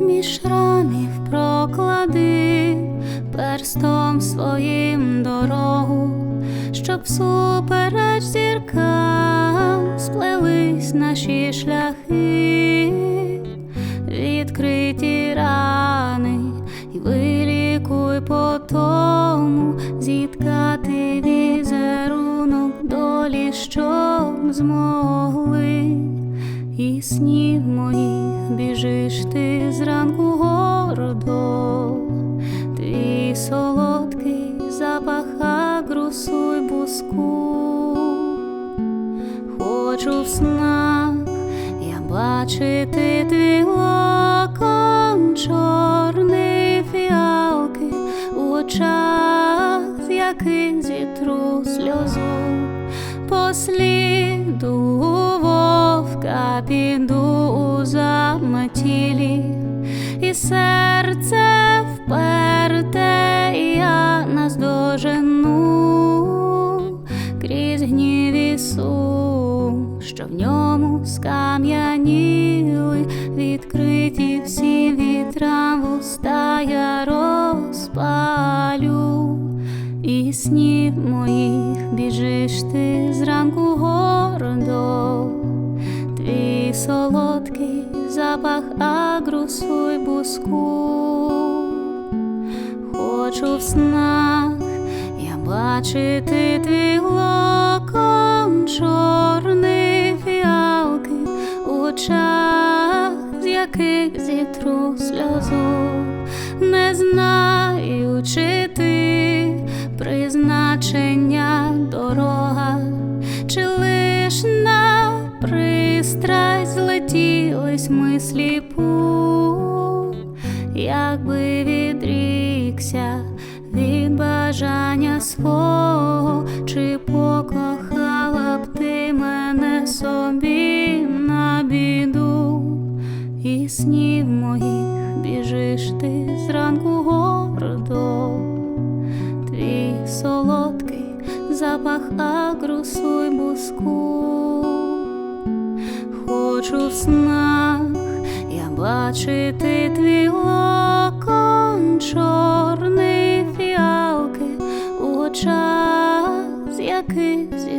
між рамів проклади перстом своїм дорогу, щоб супереч зіркам сплелись наші шляхи, відкриті рани і вилікуй по тому зіткати візерунок долі, щоб змогли. І снів моїх біжиш ти зранку гордо, твій солодкий запах агрусу й буску. Хочу в снах я бачити твій локон чорний фіалки у очах, з яких зітру сльозу посліду піду у заметілі, і серце вперте, і я наздожену крізь гнів і сум, що в ньому скам'яніли, відкриті всі вітра вуста я розпалю. І снів моїх біжиш ти зранку гордо, солодкий запах агрусу й буску. Хочу в снах я бачити твій локон чорний фіалки у очах, з яких зітру сльозу, не знаю, чи ти призначення злетілись ми сліпу, якби відрікся від бажання свого, чи покохала б ти мене собі на біду, і снів моїх біжиш ти зранку гордо твій солодкий запах агрусу й буску. Хочу в бачити твій локон чорний фіалки у очах, з яких.